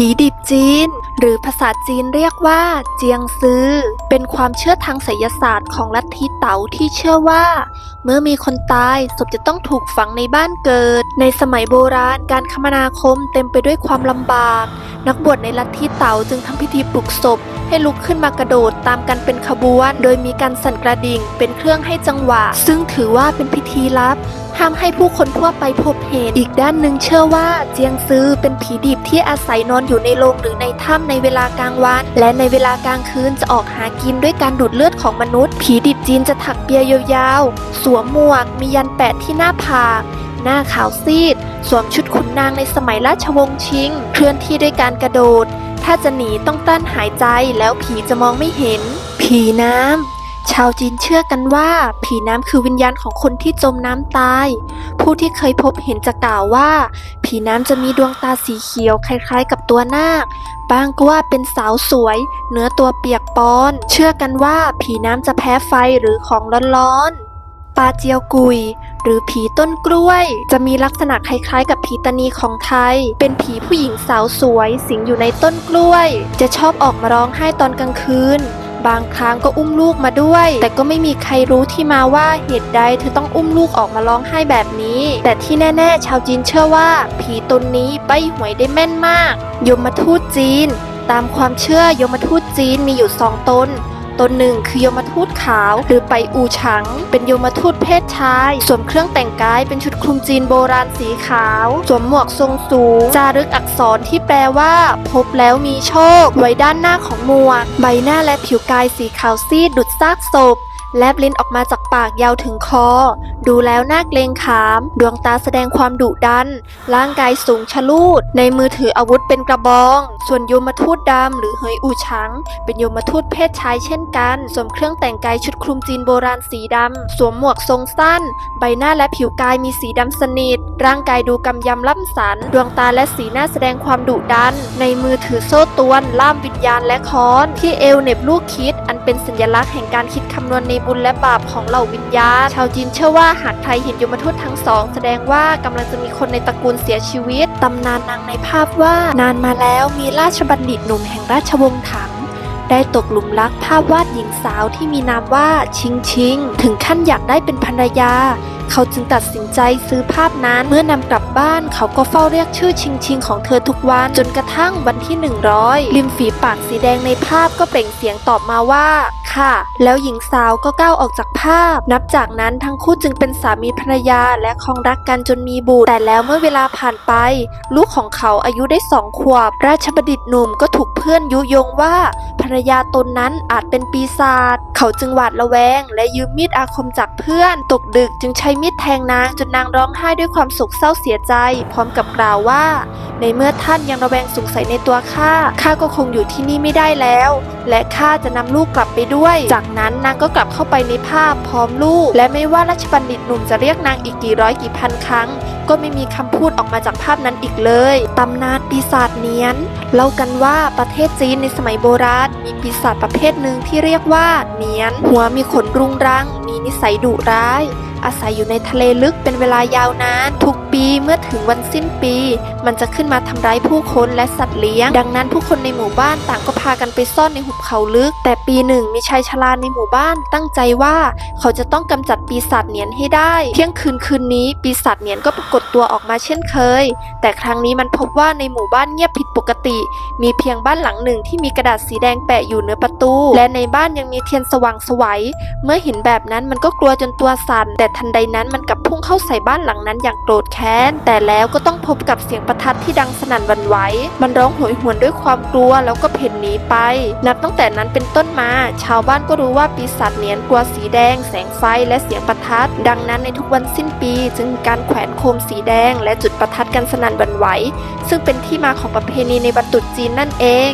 ผีดิบจีน หรือภาษาจีนเรียกว่า เจียงซือเป็นความเชื่อทางไสยศาสตร์ของลัทธิเต๋าที่เชื่อว่า เมื่อมีคนตายศพจะต้องถูกฝังในบ้านเกิด ในสมัยโบราณการคมนาคมเต็มไปด้วยความลำบาก นักบวชในลัทธิเต๋าจึงทำพิธีปลุกศพ ให้ลุกขึ้นมากระโดดตามกันเป็นขบวน โดยมีการสั่นกระดิ่งเป็นเครื่องให้จังหวะ ซึ่งถือว่าเป็นพิธีลับ ห้าให้ผู้คนทั่วไปพบเห็น อีกด้านหนึ่งเชื่อว่าเจียงซือเป็นผีดิบที่อาศัยนอนอยู่ในโรงหรือในถ้ำในเวลากลางวัน และในเวลากลางคืนจะออกหากินด้วยการดูดเลือดของมนุษย์ ผีดิบจีนจะถักเปียยาวๆ สวมหมวก มียันแปะที่หน้าผากหน้าขาวซีด สวมชุดขุนนางในสมัยราชวงศ์ชิง เคลื่อนที่ด้วยการกระโดด ถ้าจะหนีต้องต้านหายใจแล้วผีจะมองไม่เห็น ผีน้ำ ชาวจีนเชื่อกันว่า ผีน้ำคือวิญญาณของคนที่จมน้ำตาย ผู้ที่เคยพบเห็นจะกล่าวว่า ผีน้ำจะมีดวงตาสีเขียวคล้ายๆ กับตัวนาคบางก็ว่าเป็นสาวสวย เนื้อตัวเปียกปอน เชื่อกันว่าผีน้ำจะแพ้ไฟหรือของร้อนๆปลาเจียวกุย หรือผีต้นกล้วย จะมีลักษณะคล้ายๆ กับผีตานีของไทย เป็นผีผู้หญิงสาวสวย สิงอยู่ในต้นกล้วย จะชอบออกมาร้องไห้ตอนกลางคืน บางครั้งก็อุ้มลูกมาด้วย แต่ก็ไม่มีใครรู้ที่มาว่าเหตุใดเธอต้องอุ้มลูกออกมาร้องไห้แบบนี้ แต่ที่แน่ๆ ชาวจีนเชื่อว่า ผีตนนี้ใบหวยได้แม่นมาก ยมทูตจีน ตามความเชื่อยมทูตจีนมีอยู่สองตน ตนหนึ่งคือโยมทูตขาว หรือไปอูชัง เป็นโยมทูตเพศชาย สวมเครื่องแต่งกายเป็นชุดคลุมจีนโบราณสีขาว สวมหมวกทรงสูง จารึกอักษรที่แปลว่า พบแล้วมีโชค ไว้ด้านหน้าของหมวก ใบหน้าและผิวกายสีขาวซีดดุดซากศพ แลบลิ้นออกมาจากปากยาวถึงคอ ดูแล้วน่าเกรงขาม ดวงตาแสดงความดุดัน ร่างกายสูงชะลูด ในมือถืออาวุธเป็นกระบอง ส่วนโยมทูตดำหรือเฮยอูชัง เป็นโยมทูตเพศชายเช่นกัน สวมเครื่องแต่งกายชุดคลุมจีนโบราณสีดำ สวมหมวกทรงสั้น ใบหน้าและผิวกายมีสีดำสนิท ร่างกายดูกำยำล่ำสัน ดวงตาและสีหน้าแสดงความดุดัน ในมือถือโซ่ตวน ล่ามวิญญาณและค้อน ที่เอวเน็บลูกคิด อันเป็นสัญลักษณ์แห่งการคิดคำนวณในบุญและบาปของเหล่าวิญญาณ ชาวจีนเชื่อว่าหากใครเห็นยมทูตทั้งสอง แสดงว่ากำลังจะมีคนในตระกูลเสียชีวิต ตำนานนางในภาพว่านานมาแล้วมีราชบัณฑิตหนุ่มแห่งราชวงศ์ถัง ได้ตกหลุมรักภาพวาด ญิงสาวที่มีนามว่าชิงชิง ถึงขั้นอยากได้เป็นภรรยา เขาจึงตัดสินใจซื้อภาพนั้นเมื่อนำกลับบ้านเขาก็เฝ้าเรียกชื่อชิงชิงของเธอทุกวัน จนกระทั่งวันที่ 100 ริมฝีปากสีแดงในภาพก็เปล่งเสียงตอบมาว่า ค่ะ แล้วหญิงสาวก็ก้าวออกจากภาพ นับจากนั้นทั้งคู่จึงเป็นสามีภรรยาและครองรักกันจนมีบุตรแต่แล้วเมื่อเวลาผ่านไป ลูกของเขาอายุได้สองขวบ ราชบัณฑิตหนุ่มก็ถูกเพื่อนยุยงว่าภรรยาตนนั้นอาจเป็นปีศาจเขาจึงหวาดระแวง และยืมมีดอาคมจากเพื่อน ตกดึกจึงใช้มีดแทงนางจนนางร้องไห้ด้วยความโศกเศร้าเสียใจ พร้อมกับกล่าวว่า ในเมื่อท่านยังระแวงสงสัยในตัวข้าข้าก็คงอยู่ที่นี่ไม่ได้แล้ว และข้าจะนำลูกกลับไปด้วย จากนั้นนางก็กลับเข้าไปในภาพพร้อมลูก และไม่ว่าราชบัณฑิตหนุ่มจะเรียกนางอีกกี่ร้อยกี่พันครั้ง ก็ไม่มีคำพูดออกมาจากภาพนั้นอีกเลยตำนานปีศาจเนียนเล่ากันว่าประเทศจีนในสมัยโบราณมีปีศาจประเภทหนึ่งที่เรียกียกว่าเนียน หัวมีขนรุงรัง มีนิสัยดุร้าย อาศัยอยู่ในทะเลลึกเป็นเวลายาวนาน ทุกปีเมื่อถึงวันสิ้นปีมันจะขึ้นมาทำร้ายผู้คนและสัตว์เลี้ยง ดังนั้นผู้คนในหมู่บ้านต่างก็พากันไปซ่อนในหุบเขาลึก แต่ปีหนึ่งมีชายชราในหมู่บ้านตั้งใจว่าเขาจะต้องกำจัดปีศาจเหนียนให้ได้ เที่ยงคืนคืนนี้ ปีศาจเหนียนก็ปรากฏตัวออกมาเช่นเคย แต่ครั้งนี้มันพบว่าในหมู่บ้านเงียบผิดปกติ มีเพียงบ้านหลังหนึ่งที่มีกระดาษสีแดงแปะอยู่เหนือประตู และในบ้านยังมีเทียนสว่างสวัย เมื่อเห็นแบบนั้นมันก็กลัวจนตัวสั่นแต่ทันใดนั้นมันกลับพุ่งเข้าใส่บ้านหลังนั้นอย่างโกรธแค้นแต่แล้วก็ต้องพบกับเสียงประทัดที่ดังสนั่นวันไหว มันร้องโหยหวนด้วยความกลัวแล้วก็เพ่นหนีไป นับตั้งแต่นั้นเป็นต้นมา ชาวบ้านก็รู้ว่าปีศาจเนียนกลัวสีแดง แสงไฟและเสียงประทัด ดังนั้นในทุกวันสิ้นปี จึงมีการแขวนโคมสีแดง และจุดประทัดกันสนั่นวันไหว ซึ่งเป็นที่มาของประเพณีในวันตรุษจีนนั่นเอง